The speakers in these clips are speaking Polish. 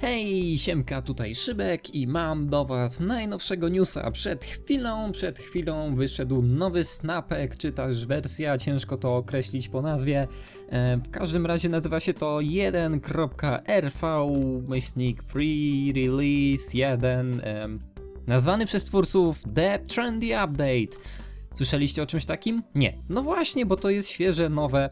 Hej, siemka, tutaj Szybek i mam do was najnowszego newsa. Przed chwilą, przed chwilą wyszedł nowy snapek, czy też wersja, ciężko to określić po nazwie. E, w każdym razie nazywa się to 1.rv myślnik free release 1 e, nazwany przez twórców The Trendy Update. Słyszeliście o czymś takim? Nie. No właśnie, bo to jest świeże, nowe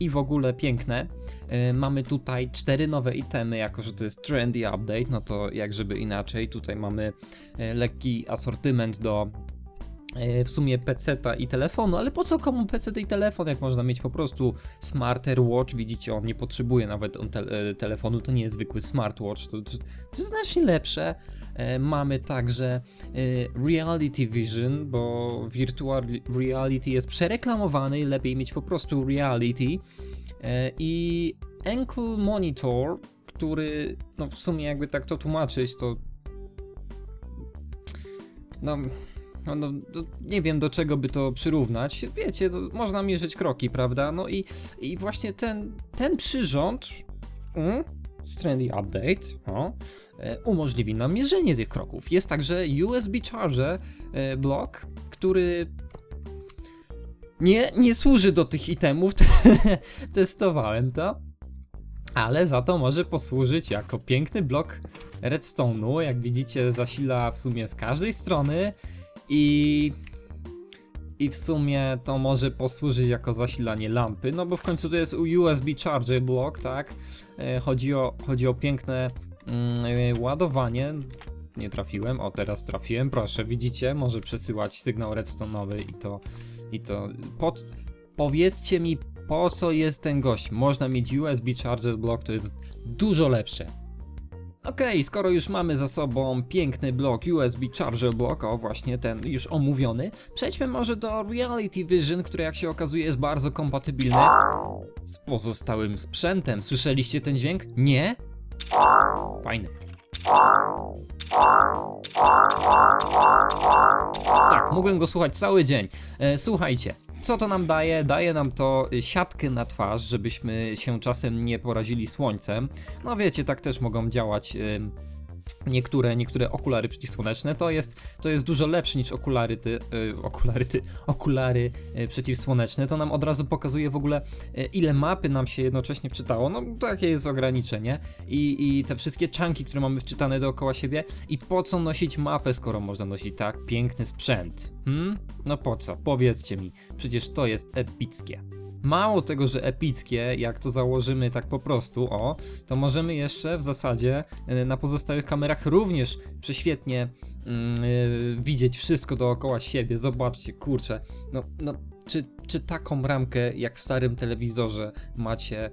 i w ogóle piękne. E, Mamy tutaj cztery nowe itemy, jako że to jest trendy update, no to jak żeby inaczej. Tutaj mamy e, lekki asortyment do w sumie PC-ta i telefonu, ale po co komu PC i telefon, jak można mieć po prostu smarter watch, widzicie, on nie potrzebuje nawet on te, e, telefonu, to nie jest zwykły smartwatch, to, to, to znacznie lepsze. E, Mamy także e, Reality Vision, bo Virtual Reality jest przereklamowany lepiej mieć po prostu Reality. E, I Ankle Monitor, który, no w sumie jakby tak to tłumaczyć, to no, no, no, no nie wiem do czego by to przyrównać. Wiecie, to można mierzyć kroki, prawda? No i, i właśnie ten, ten przyrząd mm, Trendy Update o, e, umożliwi nam mierzenie tych kroków. Jest także USB Charger e, block, który nie, nie służy do tych itemów. Testowałem to. Ale za to może posłużyć jako piękny blok redstone'u. Jak widzicie, zasila w sumie z każdej strony i. I w sumie to może posłużyć jako zasilanie lampy, no bo w końcu to jest USB Charger Block, tak? E, Chodzi o, chodzi o piękne mm, ładowanie. Nie trafiłem, o teraz trafiłem, proszę, widzicie? Może przesyłać sygnał redstone'owy i to i to. Pod... Powiedzcie mi, po co jest ten gość? Można mieć USB Charger Block, to jest dużo lepsze. Okej, skoro już mamy za sobą piękny blok USB Charger Block, o właśnie ten już omówiony, przejdźmy może do Reality Vision, który jak się okazuje jest bardzo kompatybilny z pozostałym sprzętem. Słyszeliście ten dźwięk? Nie? Fajny. Tak, mógłbym go słuchać cały dzień. E, słuchajcie, co to nam daje? Daje nam to y, siatkę na twarz, żebyśmy się czasem nie porazili słońcem. No wiecie, tak też mogą działać. Niektóre, niektóre okulary przeciwsłoneczne to jest, to jest dużo lepsze niż okulary ty, y, okulary ty, okulary y, przeciwsłoneczne. To nam od razu pokazuje w ogóle y, ile mapy nam się jednocześnie wczytało. No to jakie jest ograniczenie i, i te wszystkie czanki, które mamy wczytane dookoła siebie i po co nosić mapę, skoro można nosić tak piękny sprzęt? Hmm? No po co? Powiedzcie mi. Przecież to jest epickie. Mało tego, że epickie, jak to założymy tak po prostu, o, to możemy jeszcze w zasadzie y, na pozostałych kamerach również prześwietnie mm, y, widzieć wszystko dookoła siebie. Zobaczcie, kurczę, no, no czy, czy taką ramkę jak w starym telewizorze macie,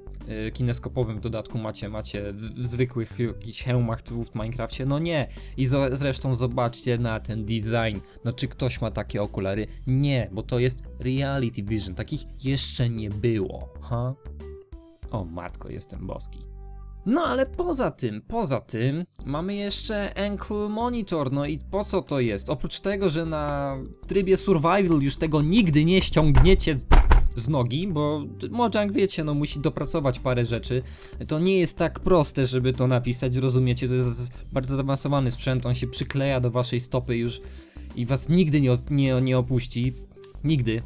kineskopowym w dodatku macie, macie w, zwykłych jakichś hełmach tu w Minecrafcie? No nie. I zresztą zobaczcie na ten design. No czy ktoś ma takie okulary? Nie, bo to jest Reality Vision. Takich jeszcze nie było. Ha? O matko, jestem boski. No ale poza tym, poza tym mamy jeszcze Ankle Monitor, no i po co to jest? Oprócz tego, że na trybie survival już tego nigdy nie ściągniecie z, nogi, bo Mojang wiecie, no musi dopracować parę rzeczy. To nie jest tak proste, żeby to napisać, rozumiecie? To jest bardzo zaawansowany sprzęt, on się przykleja do waszej stopy już i was nigdy nie, nie, nie opuści. Nigdy.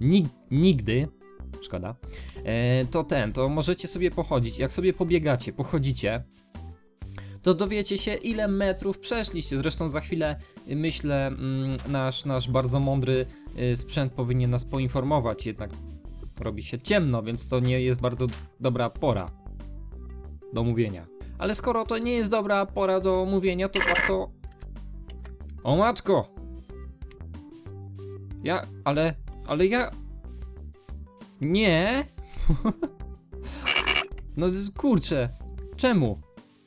Nig, nigdy. Szkoda. E, to ten, to możecie sobie pochodzić. Jak sobie pobiegacie, pochodzicie, to dowiecie się, ile metrów przeszliście. Zresztą za chwilę, y, myślę, mm, nasz, nasz bardzo mądry y, sprzęt powinien nas poinformować. Jednak robi się ciemno, więc to nie jest bardzo dobra pora do mówienia. Ale skoro to nie jest dobra pora do mówienia, to warto. O matko! Ja, ale, ale ja. Nie! no kurczę, czemu?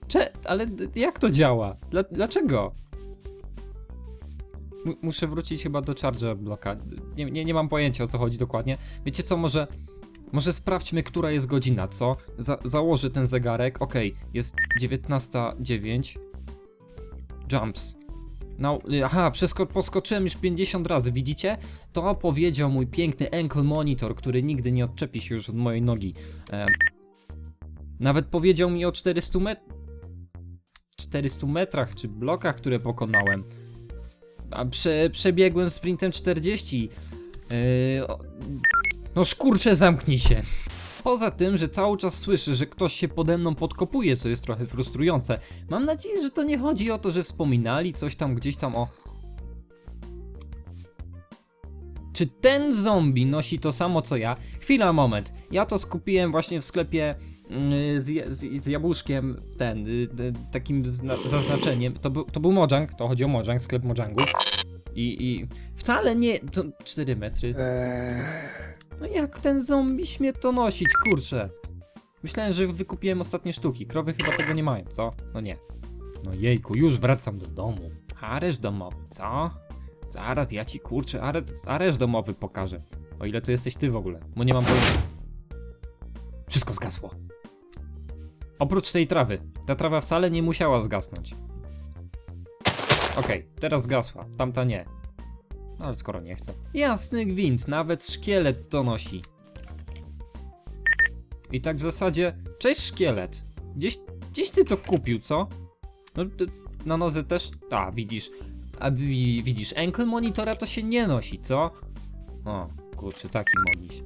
Cze ale jak to działa? Dla dlaczego? M muszę wrócić chyba do charger bloka. Nie, nie, nie mam pojęcia o co chodzi dokładnie. Wiecie co, może. Może sprawdźmy, która jest godzina, co? Za założę ten zegarek. Okej, jest 19.09. Jumps. No, aha, poskoczyłem już 50 razy, widzicie? To powiedział mój piękny ankle monitor, który nigdy nie odczepi się już od mojej nogi. Em, nawet powiedział mi o 400 met... 400 metrach czy blokach, które pokonałem. A prze, przebiegłem sprintem 40. Yy, no szkurcze, zamknij się. Poza tym, że cały czas słyszę, że ktoś się pode mną podkopuje, co jest trochę frustrujące. Mam nadzieję, że to nie chodzi o to, że wspominali coś tam gdzieś tam o. Czy ten zombie nosi to samo co ja? Chwila, moment. Ja to skupiłem właśnie w sklepie z, ja- z, z jabłuszkiem, ten, y, y, takim zna- zaznaczeniem. To, był- to był Mojang, to chodzi o Mojang, sklep Mojangu. I, I wcale nie. To 4 metry. No jak ten zombie śmie to nosić, kurczę. Myślałem, że wykupiłem ostatnie sztuki. Krowy chyba tego nie mają, co? No nie. No jejku, już wracam do domu. Areszt domowy, co? Zaraz ja ci kurczę, areszt, areszt domowy pokażę. O ile to jesteś ty w ogóle, bo nie mam pojęcia. Wszystko zgasło. Oprócz tej trawy. Ta trawa wcale nie musiała zgasnąć. Okej, teraz zgasła, tamta nie. No ale skoro nie chce. Jasny gwint, nawet szkielet to nosi. I tak w zasadzie, cześć szkielet. Gdzieś, gdzieś ty to kupił, co? No, na nodze też, a widzisz, a wi- widzisz, ankle monitora to się nie nosi, co? O, kurczę, taki moniś.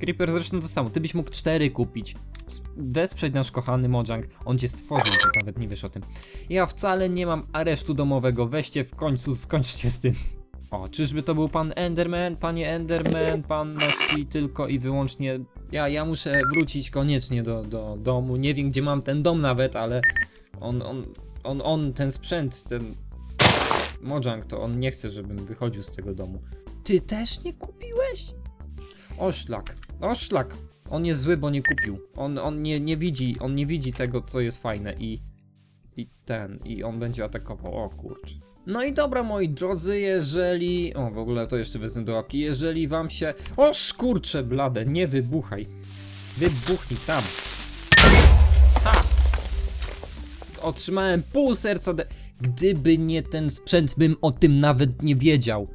Creeper zresztą to samo, ty byś mógł cztery kupić. Wesprzeć nasz kochany Mojang, on cię stworzył, ty nawet nie wiesz o tym. Ja wcale nie mam aresztu domowego, weźcie w końcu, skończcie z tym. O, czyżby to był pan Enderman? Panie Enderman, pan nosi tylko i wyłącznie... Ja, ja muszę wrócić koniecznie do, do domu. Nie wiem, gdzie mam ten dom nawet, ale on, on, on, on, ten sprzęt, ten Mojang, to on nie chce, żebym wychodził z tego domu. Ty też nie kupiłeś? Oszlak, oszlak. On jest zły, bo nie kupił. On, on nie, nie widzi, on nie widzi tego, co jest fajne i... I ten, i on będzie atakował. O kurczę. No i dobra, moi drodzy, jeżeli... O, w ogóle to jeszcze wezmę do łapki. Jeżeli wam się... O, szkurcze blade, nie wybuchaj. Wybuchnij tam. Ha! Otrzymałem pół serca de... Gdyby nie ten sprzęt, bym o tym nawet nie wiedział.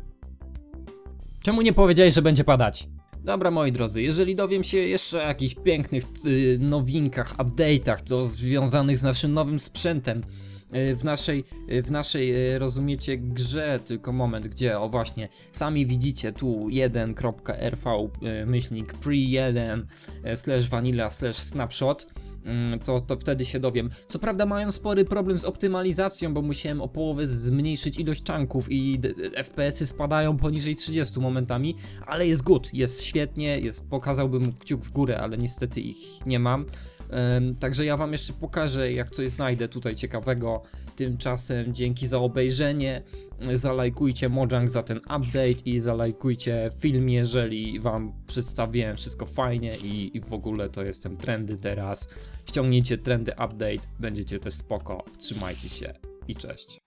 Czemu nie powiedziałeś, że będzie padać? Dobra, moi drodzy, jeżeli dowiem się jeszcze o jakichś pięknych y, nowinkach, update'ach, to związanych z naszym nowym sprzętem, y, w naszej, y, w naszej, rozumiecie, grze, tylko moment, gdzie, o właśnie, sami widzicie tu 1.rv y, myślnik pre1 y, slash vanilla slash snapshot, to, to wtedy się dowiem. Co prawda mają spory problem z optymalizacją, bo musiałem o połowę zmniejszyć ilość czanków i FPS-y spadają poniżej 30 momentami, ale jest good, jest świetnie, jest, pokazałbym kciuk w górę, ale niestety ich nie mam. Także ja wam jeszcze pokażę, jak coś znajdę tutaj ciekawego. Tymczasem dzięki za obejrzenie. Zalajkujcie Mojang za ten update i zalajkujcie film, jeżeli wam przedstawiłem wszystko fajnie i, i w ogóle to jestem trendy teraz. Ściągnijcie trendy update, będziecie też spoko. Trzymajcie się i cześć.